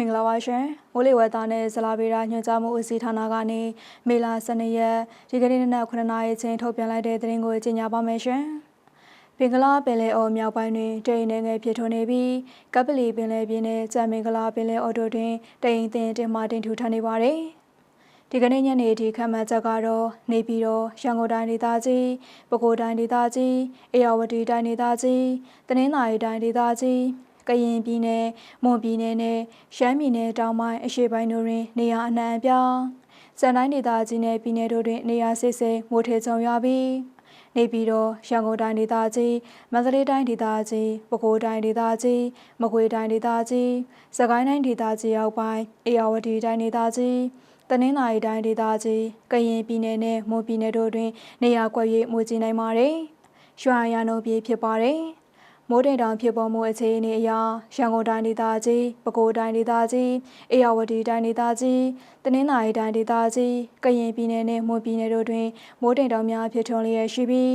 ္ဂလာပါရှင်။မိုးလေဝသနဲ့ဇလာဗေဒညွှန်ကြားမှုဦးစီးဌာနကနေမေလ12ရက်ဒီကနေ့နနက်9:00နာရီချိန်ထုတ်ပြန်လိုက်တဲ့သတင်းကိုကြေညာပါမယ်ရှင်။ပင်ကလာပင်လယ်အော်မြောက်ပိုင်းတွင်တိမ်နေငယ်ဖြစ်ထွန်းနေပြီးကပလီပင်လယ်ပြင်နဲ့ကြံမင်္ဂလာပင်လယ်အော်တို့တွင်တိမ်တင်တင်မှတင်ထူထပ်နေပါတယ်။ဒီကနေ့ညနေဒီခမ်းမချက်ကတော့နေပြည်တော်ရန်ကုန်တိုင်းဒေသကြီးပဲခူးတိုင်းဒေသကြီးအေရဝတီတိုင်းဒေသကြီးတနင်္သာရီတိုင်းဒေသကြီး ကရင်ပြည်နယ်မွန်ပြည်နယ်နဲ့ရှမ်းပြည်နယ်တောင်ပိုင်းအရှေ့ပိုင်းတို့တွင် နေရာအနှံ့အပြားစံတိုင်းဒေသကြီးနယ်ပြည်နယ်တို့တွင် နေရာစစ်စစ်မိုးထေချုံရွာပြီးနေပြည်တော်ရန်ကုန်တိုင်းဒေသကြီးမန္တလေးတိုင်းဒေသကြီးပဲခူးတိုင်းဒေသကြီးမကွေးတိုင်းဒေသကြီးစကိုင်းတိုင်းဒေသကြီးအောက်ပိုင်းအေရဝတီတိုင်းဒေသကြီးတနင်္သာရီတိုင်းဒေသကြီးကရင်ပြည်နယ်နဲ့မွန်ပြည်နယ်တို့တွင် နေရာကွက်၍မူကြည်နိုင်ပါတယ်။ရွှာရန်တို့ပြည်ဖြစ်ပါတယ်။ မိုးတိမ်တောင်ဖြစ်ပေါ်မှုအခြေအနေအရရန်ကုန်တိုင်းဒေသကြီးပဲခူးတိုင်းဒေသကြီးအေရဝတီတိုင်းဒေသကြီးတနင်္သာရီတိုင်းဒေသကြီးကရင်ပြည်နယ်နဲ့မွန်ပြည်နယ်တို့တွင်မိုးတိမ်တောင်များဖြစ်ထွန်းလျက်ရှိပြီး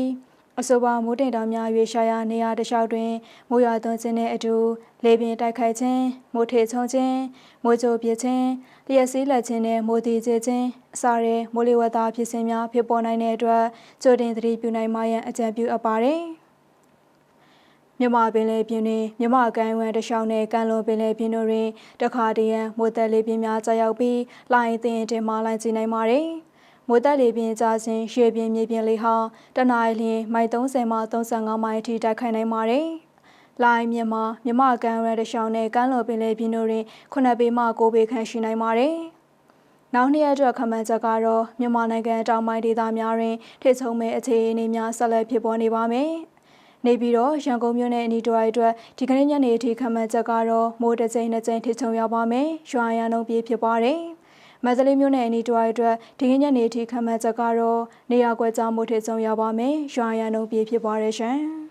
အဆိုပါမိုးတိမ်တောင်များရွေရှာရာနေရာတစ်လျှောက်တွင်မိုးရွာသွန်းခြင်းနဲ့အတူလေပြင်းတိုက်ခိုက်ခြင်းမိုးထေချုံခြင်းမိုးကြိုပြခြင်းလျက်စီးလက်ခြင်းနဲ့မိုးတီကျခြင်းအစားရဲမိုးလေဝသဖြစ်စဉ်များဖြစ်ပေါ်နိုင်တဲ့အတွက်ကြိုတင်သတိပြုနိုင်မှရန်အကြံပြုအပ်ပါတယ်။ မြမပင်လေပြင်းတွင်မြမကိုင်းဝမ်တလျှောက်နှင့်ကန်လွန်ပင်လေပြင်းတို့တွင်တခါတရံမိုးသက်လေပြင်းများကြာရောက်ပြီးလိုင်းတင်တင်မှလိုင်းကြည့်နိုင်ပါသည်မိုးတက်လေပြင်းကြခြင်းရွှေပြင်းမြေပြင်းလေးဟာတနအီလျင်မိုင်30မှ35မိုင်အထိတိုက်ခိုက်နိုင်ပါတယ်။လိုင်းမြန်မာမြမကန်ရတဲ့ရှောင်းနဲ့ကမ်းလွန်ပင်လေပြင်းတို့တွင်9ပေမှ9ပေခန့်ရှိနိုင်ပါတယ်။နောက်နှစ်ရက်အတွက်ခမန်းချက်ကတော့မြန်မာနိုင်ငံတောင်ပိုင်းဒေသများတွင်ထိချုံမဲ့အခြေအနေများဆက်လက်ဖြစ်ပေါ်နေပါမယ်။ နေပြီးတော့ရန်ကုန်မြို့နယ်အနီးတစ်ဝိုက်အတွက်ဒီကနေ့ညနေအထိခန့်မှန်းချက်ကတော့မိုးတစ်ကြိမ်နှစ်ကြိမ်ထိချုံရောက်ပါမယ်။ရွာရန်လုံးပြေးဖြစ်ပါတယ်။မန္တလေးမြို့နယ်အနီးတစ်ဝိုက်အတွက်ဒီကနေ့ညနေအထိခန့်မှန်းချက်ကတော့နေရာကွက်ကြားမိုးထချုံရောက်ပါမယ်။ရွာရန်လုံးပြေးဖြစ်ပါတယ်ရှင်။